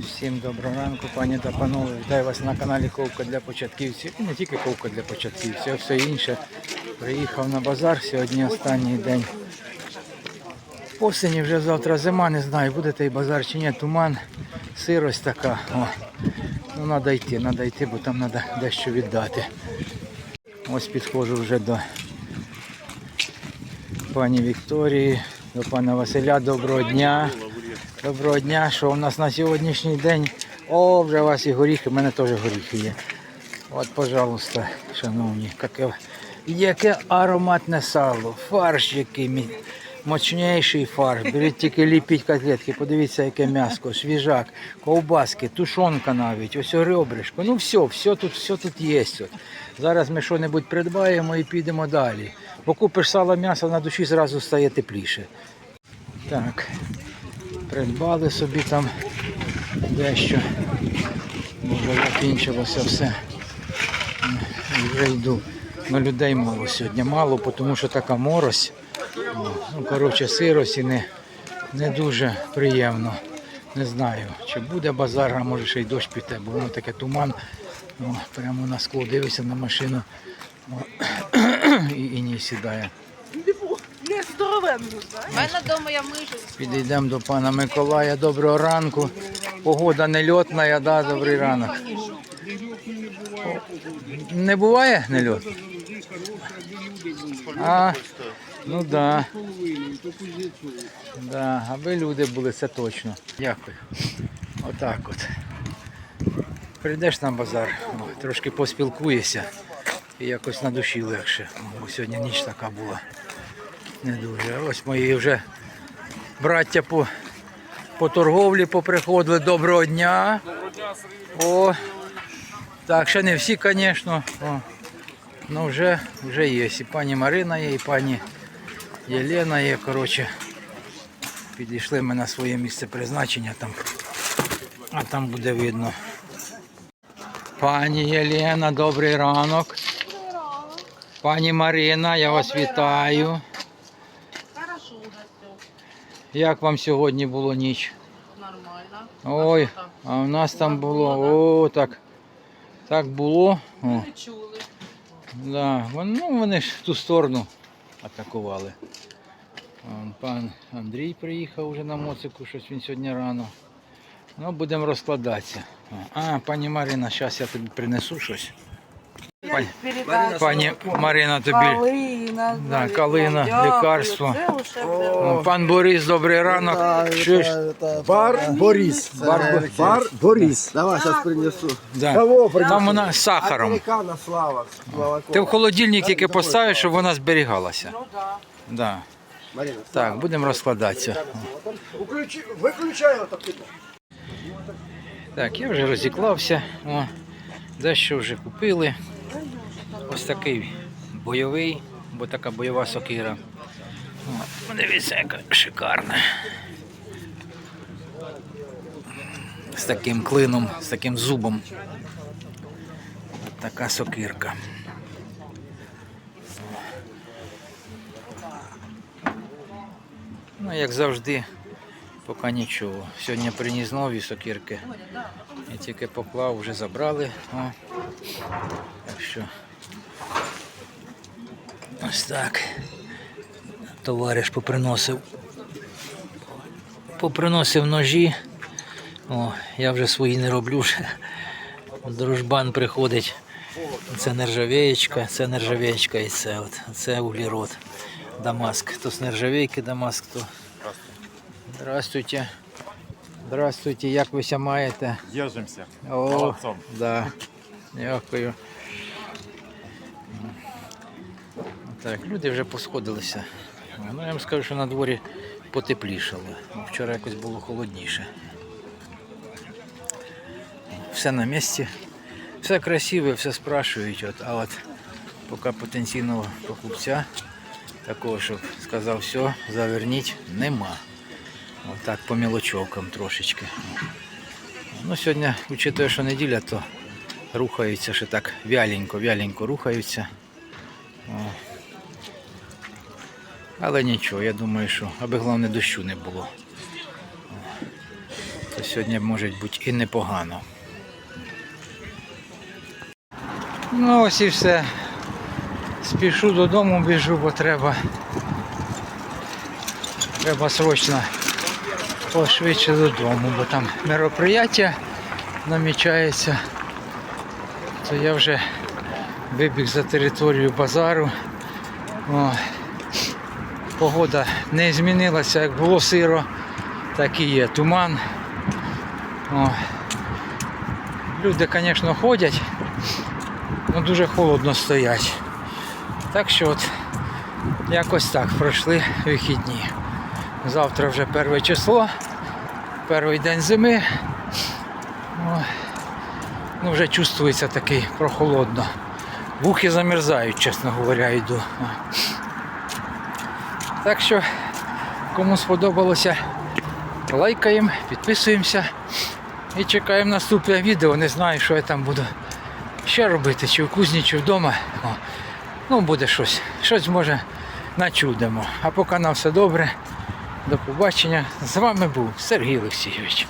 Всім доброго ранку, пані та панове. Вітаю вас на каналі Ковка для початківців. І не тільки ковка для початківців, а все інше. Приїхав на базар. Сьогодні останній день осені, вже завтра зима, не знаю, буде той базар чи ні, туман, сирость така. О. Ну треба йти, треба йти, бо там треба дещо віддати. Ось підходжу вже до пані Вікторії, до пана Василя. Доброго дня. Доброго дня, що у нас на сьогоднішній день. О, вже у вас і горіхи, в мене теж горіхи є. От, пожалуйста, шановні, яке, яке ароматне сало, фарш який мощніший фарш. Беріть тільки ліпіть котлетки, подивіться, яке м'яско, свіжак, ковбаски, тушонка навіть, ось ребришко. Ну все, все тут, все тут є. Зараз ми що-небудь придбаємо і підемо далі. Бо купиш сало м'ясо на душі зразу стає тепліше. Так, придбали собі там дещо. Вже закінчилося все. Вже йду. Ну, людей мало сьогодні. Мало, тому що така морось. Ну, коротше, сирость і не, не дуже приємно. Не знаю, чи буде базар, а може ще й дощ піде, бо воно таке туман. О, прямо на скло дивишся на машину о, і, і не сідає. Не здоровенну? У мене вдома я мишу. Підійдемо до пана Миколая. Доброго ранку. Погода нельотна, да, добрий ранок. Не буває нельот? А, ну да. Да, аби люди були, це точно. Дякую. Отак от. Прийдеш на базар, о, трошки поспілкуєшся і якось на душі легше. Бо сьогодні ніч така була. Не дуже. Ось мої вже браття по, по торговлі поприходили. Доброго дня. О, так, ще не всі, звісно. Ну вже, вже є. І пані Марина є, і пані Єлена є. Коротше, підійшли ми на своє місце призначення там. А там буде видно. Пані Єлена, добрий ранок. Пані Марина, я вас вітаю. Все. Як вам сьогодні було ніч? Нормально. Ой, А в нас там було, о, так. Так було. О, Не чули. да. Ну, вони ж в ту сторону атакували. Вон Пан Андрій приїхав вже на моцику, щось він сьогодні рано. Ну, будемо розкладатися. А, пані Марина, зараз я тобі принесу щось. Пані, пані Марина тобі. Калина. Да, калина, лікарство. Пан Борис, добрий ранок. Чуєш? Бар Борис. Бар Бар Борис. Давай, сейчас принесу. Да. Кого принесу? Там вона з сахаром. Слава. Ти в холодильник тільки поставиш, щоб вона зберігалася. Ну да. Да. Марина, Так, будемо розкладатися. Выключай так. Так, я вже розіклався. О, дещо вже купили. Ось такий бойовий, бо така бойова сокира. О, подивіться, яка шикарна. З таким клином, з таким зубом. Така сокирка. Ну, як завжди, поки нічого. Сьогодні приніс нові сокирки. Я тільки поклав, вже забрали. О. Так що ось так. Товариш поприносив. Поприносив ножі. О, я вже свої не роблю. Дружбан приходить. Це нержавеєчка, це нержавеєчка і це от. Це углерод. Дамаск. То з нержавейки Дамаск, то. Здравствуйте. Здравствуйте, як ви ся маєте? Держимся. О, Молодцом. да. Дякую. Так, люди вже посходилися. Ну, я вам скажу, що на дворі потеплішало. Вчора якось було холодніше. Все на місці. Все красиве, все спрашують. От, а от поки потенційного покупця, такого, щоб сказав, все, заверніть, нема. Отак по мілочовкам трошечки. Ну, сьогодні, учитує, що неділя, то рухаються ще так вяленько, вяленько рухаються. Але нічого, я думаю, що аби головне дощу не було. То сьогодні може бути і непогано. Ну ось і все. Спішу додому, біжу, бо треба. Треба срочно пошвидше додому, бо там мероприятие намічається. То я вже вибіг за територію базару. О, погода не змінилася, як було сиро, так і є туман. О. Люди, звісно, ходять, але дуже холодно стоять. Так що от якось так пройшли вихідні. Завтра вже перше число, перший день зими. О, ну вже чувствується такий прохолодно. Вухи замерзають, чесно говоря, йду. Так що, кому сподобалося, лайкаємо, підписуємося і чекаємо наступне відео. Не знаю, що я там буду ще робити, чи в кузні, чи вдома. О. Ну, буде щось. Щось може начудимо. А поки на все добре. До побачення. З вами був Сергій Олексійович.